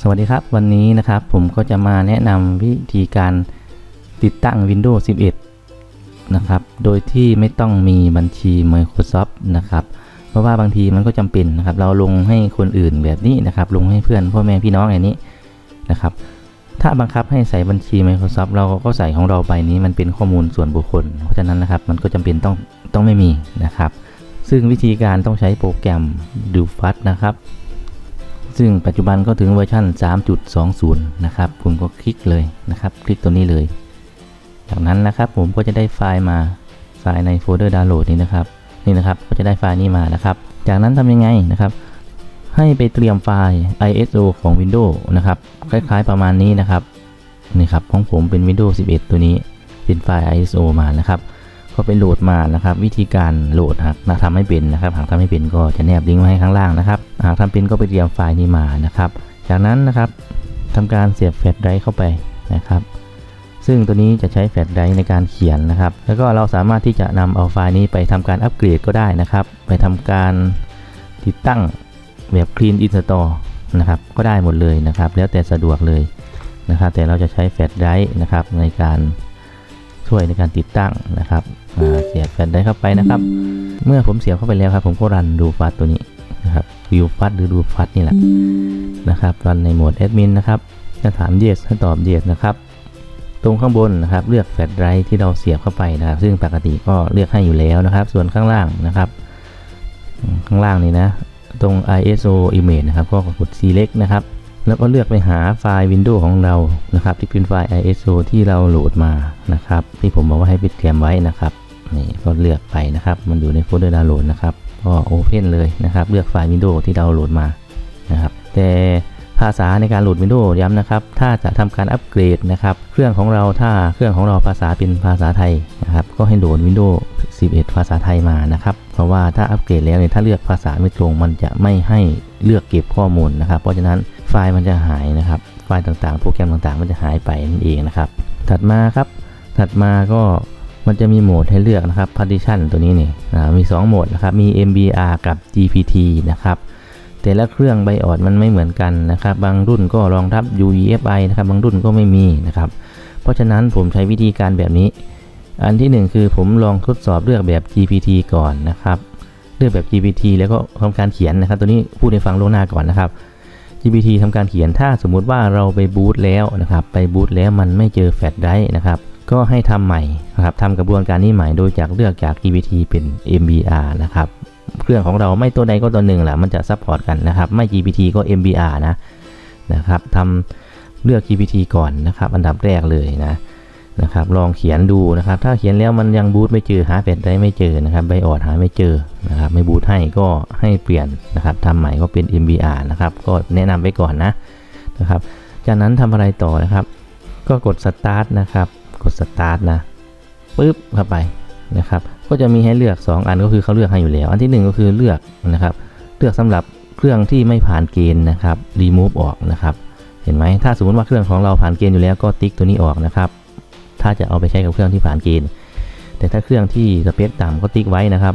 สวัสดีครับ วันนี้นะครับผมก็จะมาแนะนำวิธีการติดตั้ง Windows 11 นะครับ โดยที่ไม่ต้องมีบัญชี Microsoft นะครับ เพราะว่าบางทีมันก็จำเป็นนะครับ เราลงให้คนอื่นแบบนี้นะครับ ลงให้เพื่อนพ่อแม่พี่น้องอย่างนี้นะครับ ถ้าบังคับให้ใส่บัญชี Microsoft เราก็ใส่ของเราไปนี้มันเป็นข้อมูลส่วนบุคคล เพราะฉะนั้นนะครับมันก็จำเป็นต้องต้องไม่มีนะครับ ซึ่งวิธีการต้องใช้โปรแกรม d o f a s นะครับ ซึ่งปัจจุบันก็ถึงเวอร์ชัน3.20 นะครับ ผมก็คลิกเลยนะครับ คลิกตัวนี้เลย จากนั้นนะครับผมก็จะได้ไฟล์มาไฟล์ในโฟลเดอร์ดาวน์โหลดนี้นะครับนี่นะครับก็จะได้ไฟล์นี้มานะครับ จากนั้นทำยังไงนะครับ ให้ไปเตรียมไฟล์ ISO ของ Windows นะครับคล้ายๆประมาณนี้นะครับนี่ครับของผมเป็น Windows 11 ตัวนี้เป็นไฟล์ ISO มานะครับ ก็ไปโหลดมานะครับ วิธีการโหลดหากทำไม่เป็นนะครับ หากทำไม่เป็นก็จะแนบลิงก์ไว้ให้ข้างล่างนะครับ หากทำเป็นก็ไปเตรียมไฟล์นี้มานะครับ จากนั้นนะครับทำการเสียบแฟลชไดรฟ์เข้าไปนะครับ ซึ่งตัวนี้จะใช้แฟลชไดรฟ์ในการเขียนนะครับ แล้วก็เราสามารถที่จะนำเอาไฟล์นี้ไปทำการอัปเกรดก็ได้นะครับ ไปทำการติดตั้งแบบ Clean Install นะครับ ก็ได้หมดเลยนะครับ แล้วแต่สะดวกเลยนะครับ แต่เราจะใช้แฟลชไดรฟ์นะครับในการช่วยในการติดตั้งนะครับ เสียบแฟลชไดรฟ์เข้าไปนะครับ เมื่อผมเสียบเข้าไปแล้วครับ ผมก็รันดูฟัดตัวนี้นะครับวิวฟัดหรือดูฟัดนี่แหละนะครับรันในโหมดแอดมินนะครับจะถาม yes ให้ตอบ yes นะครับ ตรงข้างบนนะครับ เลือกแฟลชไดรฟ์ที่เราเสียบเข้าไปนะครับ ซึ่งปกติก็เลือกให้อยู่แล้วนะครับ ส่วนข้างล่างนะครับ ข้างล่างนี่นะ ตรง ISO image นะครับ ก็กด select นะครับ แล้วก็เลือกไปหาไฟล์ Windows ของเรานะครับ ที่เป็นไฟล์ ISO ที่เราโหลดมานะครับ ที่ผมบอกว่าให้ไปเตรียมไว้นะครับ นี่ก็เลือกไปนะครับ มันอยู่ในโฟลเดอร์ดาวน์โหลดนะครับ ก็โอเพนเลยนะครับ เลือกไฟล์ Windows ที่ดาวน์โหลดมานะครับ แต่ภาษาในการโหลด Windows ย้ำนะครับ ถ้าจะทำการอัปเกรดนะครับ เครื่องของเราถ้าเครื่องของเราภาษาเป็นภาษาไทยนะครับ ก็ให้โหลด Windows 11 ภาษาไทยมานะครับ เพราะว่าถ้าอัปเกรดแล้วเนี่ย ถ้าเลือกภาษาไม่ตรง มันจะไม่ให้เลือกเก็บข้อมูลนะครับ เพราะฉะนั้นไฟล์มันจะหายนะครับ ไฟล์ต่างๆ โปรแกรมต่างๆ มันจะหายไปนั่นเองนะครับ ถัดมาครับ ถัดมาก็ มันจะมีโหมดให้เลือกนะครับ partition ตัวนี้นี่มี 2 โหมดนะครับ มี MBR กับ GPT นะครับแต่ละเครื่องไบออดมันไม่เหมือนกันนะครับ บางรุ่นก็รองรับ UEFI นะครับ บางรุ่นก็ไม่มีนะครับ เพราะฉะนั้นผมใช้วิธีการแบบนี้ อันที่ 1 คือผมลองทดสอบเลือกแบบ GPT ก่อนนะครับ เลือกแบบ GPT แล้วก็ทำการเขียนนะครับ ตัวนี้พูดให้ฟังล่วงหน้าก่อนนะครับ GPT ทำการเขียนถ้าสมมุติว่าเราไปบูตแล้วนะครับ ไปบูตแล้วมันไม่เจอแฟลชไดรฟ์นะครับ ก็ให้ทำใหม่นะครับทำกระบวนการนี้ใหม่โดยจากเลือกจาก GPT เป็น MBR นะครับเครื่องของเราไม่ตัวใดก็ตัวหนึ่งแหละมันจะซัพพอร์ตกันนะครับ ไม่ GPT ก็ MBR นะนะครับทำเลือก GPT ก่อนนะครับ อันดับแรกเลยนะนะครับ ลองเขียนดูนะครับ ถ้าเขียนแล้วมันยังบูตไม่เจอหาแฟลชไดรฟ์ไม่เจอนะครับไบออดหาไม่เจอนะครับ ไม่บูตให้ก็ให้เปลี่ยนนะครับทำใหม่ก็เป็น MBR นะครับ ก็แนะนำไว้ก่อนนะนะครับ จากนั้นทำอะไรต่อนะครับ ก็กด start นะครับ กด start นะปึ๊บเข้าไปนะครับ ก็จะมีให้เลือก 2 อันก็คือเขาเลือกให้อยู่แล้ว อันที่ 1 ก็คือเลือกนะครับ เลือกสำหรับเครื่องที่ไม่ผ่านเกณฑ์นะครับ remove ออกนะครับ เห็นไหมถ้าสมมติว่าเครื่องของเราผ่านเกณฑ์อยู่แล้วก็ติ๊กตัวนี้ออกนะครับ ถ้าจะเอาไปใช้กับเครื่องที่ผ่านเกณฑ์ แต่ถ้าเครื่องที่สเปคต่ำก็ติ๊กไว้นะครับ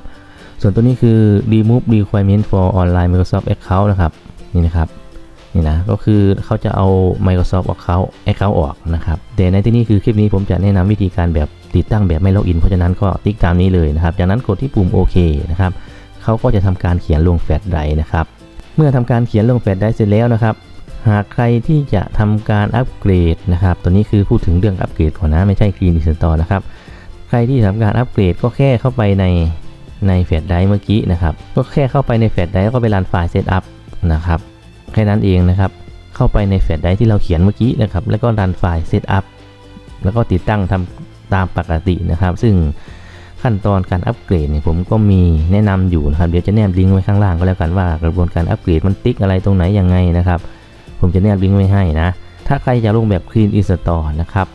ส่วนตัวนี้คือ remove requirement for online Microsoft account นะครับ นี่นะครับ นี่นะก็คือเขาจะเอา Microsoft Account Account ออกนะครับแต่ในที่นี้คือคลิปนี้ผมจะแนะนำวิธีการแบบติดตั้งแบบไม่ล็อกอินเพราะฉะนั้นก็ติ๊กตามนี้เลยนะครับ จากนั้นกดที่ปุ่มโอเคนะครับเขาก็จะทำการเขียนลงแฟลชไดร์นะครับ เมื่อทำการเขียนลงแฟลชไดร์เสร็จแล้วนะครับ หากใครที่จะทำการอัปเกรดนะครับ ตัวนี้คือพูดถึงเรื่องอัปเกรดก่อนนะไม่ใช่ Clean Install นะครับ ใครที่ทำการอัปเกรดก็แค่เข้าไปในในแฟลชไดร์เมื่อกี้นะครับ ก็แค่เข้าไปในแฟลชไดร์แล้วก็ไปรันไฟล์เซตอัพนะครับ แค่นั้นเองนะครับ เข้าไปในแฟลชไดรฟ์ที่เราเขียนเมื่อกี้นะครับ แล้วก็รันไฟล์เซตอัพแล้วก็ติดตั้งทำตามปกตินะครับ ซึ่งขั้นตอนการอัปเกรดเนี่ยผมก็มีแนะนำอยู่นะครับ เดี๋ยวจะแนบลิงก์ไว้ข้างล่างก็แล้วกันว่ากระบวนการอัปเกรดมันติ๊กอะไรตรงไหนยังไงนะครับ ผมจะแนบลิงก์ไว้ให้นะ ถ้าใครจะลงแบบ Clean Install นะครับ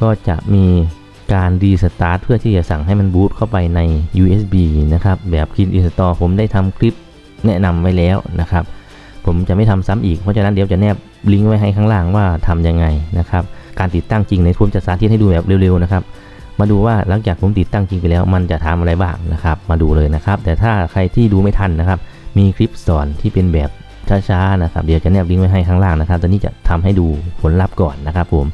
ก็จะมีการรีสตาร์ทเพื่อที่จะสั่งให้มันบูตเข้าไปใน USB นะครับ แบบ Clean Install ผมได้ทำคลิปแนะนำไว้แล้วนะครับ ผมจะไม่ทำซ้ำอีก เพราะฉะนั้นเดี๋ยวจะแนบลิงก์ไว้ให้ข้างล่างว่าทำยังไงนะครับ การติดตั้งจริงในยผมจะสาธิตให้ดูแบบเร็วๆนะครับ มาดูว่าหลังจากผมติดตั้งจริงไปแล้ว มันจะทำอะไรบ้างนะครับ มาดูเลยนะครับ แต่ถ้าใครที่ดูไม่ทันนะครับ มีคลิปสอนที่เป็นแบบช้าๆนะครับ เดี๋ยวจะแนบลิงก์ไว้ให้ข้างล่างนะครับ ตอนนี้จะทำให้ดูผลลัพธ์ก่อนนะครับผม